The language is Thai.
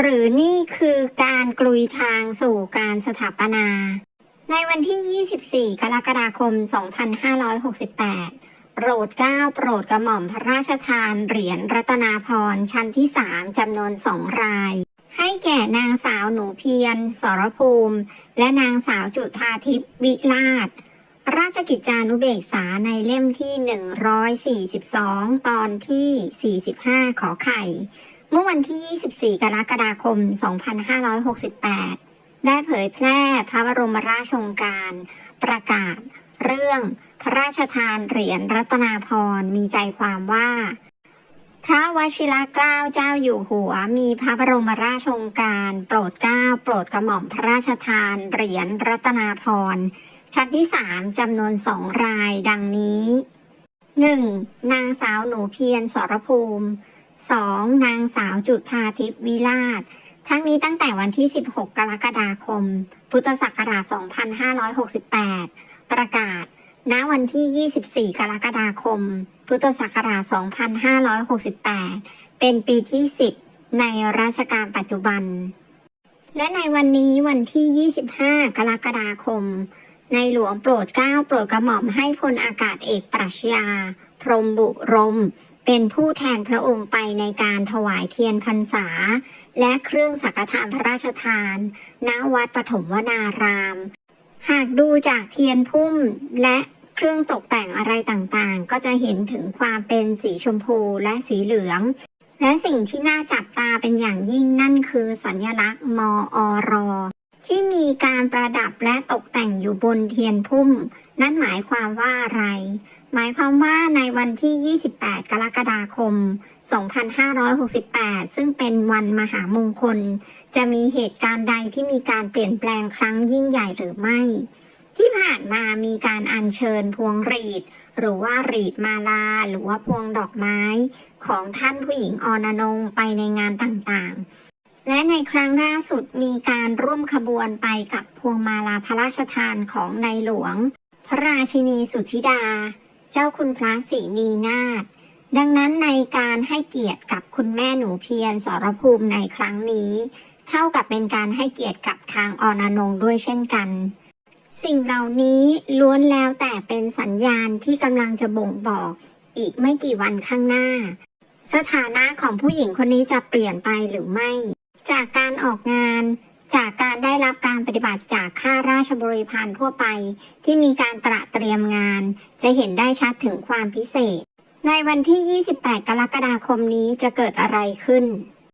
หรือนี่คือการกลุยทางสู่การสถาปนา ในวันที่ 24 กรกฎาคม 2568 โปรดเกล้าโปรดกระหม่อมพระราชทานเหรียญรัตนาพรชั้นที่ 3 จำนวนสองราย ให้แก่นางสาวหนูเพียร สรภูมิ และนางสาวจุธาทิพย์วิลาศราชกิจจานุเบกษาในเล่มที่ 142 ตอนที่ 45 ขอไข่ เมื่อวันที่ 24 กรกฎาคม 2568 ได้เผยแพร่พระบรมราชโองการ ประกาศ เรื่องพระราชทานเหรียญรัตนาพรมีใจความว่า พระวชิรเกล้าเจ้าอยู่หัว มีพระบรมราชโองการ โปรดเกล้าโปรดกระหม่อมพระราชทานเหรียญรัตนาพรชั้นที่สามจำนวนสองรายดังนี้ 1. นางสาวหนูเพียรสรภูมิ 2. นางสาวจุธาทิพย์วิลาศทั้งนี้ตั้งแต่วันที่ 16 กรกฎาคม พุทธศักราช 2568 ประกาศ ณ วันที่ 24 กรกฎาคม พุทธศักราช 2568 เป็นปีที่ 10 ในรัชกาลปัจจุบัน และในวันนี้วันที่ 25 กรกฎาคม ในหลวงโปรดเกล้าโปรดกระหม่อมให้พลอากาศเอกปรัชญา พรมบุรม เป็นผู้แทนพระองค์ไปในการถวายเทียนพรรษา และเครื่องสักการะพระราชทาน ณ วัดปฐมวนาราม หากดูจากเทียนพุ่มและเครื่องตกแต่งอะไรต่างๆ ก็จะเห็นถึงความเป็นสีชมพูและสีเหลือง และสิ่งที่น่าจับตาเป็นอย่างยิ่งนั่นคือสัญลักษณ์มอร ที่มีการประดับและตกแต่งอยู่บนเทียนพุ่ม นั่นหมายความว่าอะไร หมายความว่าในวันที่ 28 กรกฎาคม 2568 ซึ่งเป็นวันมหามงคล จะมีเหตุการณ์ใดที่มีการเปลี่ยนแปลงครั้งยิ่งใหญ่หรือไม่ ที่ผ่านมามีการอัญเชิญพวงรีด หรือว่ารีดมาลา หรือว่าพวงดอกไม้ ของท่านผู้หญิงออนงไปในงานต่างๆ และในครั้งล่าสุดมีการร่วมขบวนไปกับพวงมาลาพระราชทานของในหลวง พระราชินีสุทธิดา เจ้าคุณพระศรีนีนาถดังนั้นในการให้เกียรติกับคุณแม่หนูเพียรสรภูมิในครั้งนี้ เท่ากับเป็นการให้เกียรติกับทางอนอนงด้วยเช่นกัน สิ่งเหล่านี้ล้วนแล้วแต่เป็นสัญญาณที่กำลังจะบ่งบอกอีกไม่กี่วันข้างหน้า สถานะของผู้หญิงคนนี้จะเปลี่ยนไปหรือไม่ จากการออกงาน จากการได้รับการปฏิบัติจากข้าราชบริพารทั่วไป ที่มีการตระเตรียมงาน จะเห็นได้ชัดถึงความพิเศษ ในวันที่ 28 กรกฎาคมนี้จะเกิดอะไรขึ้น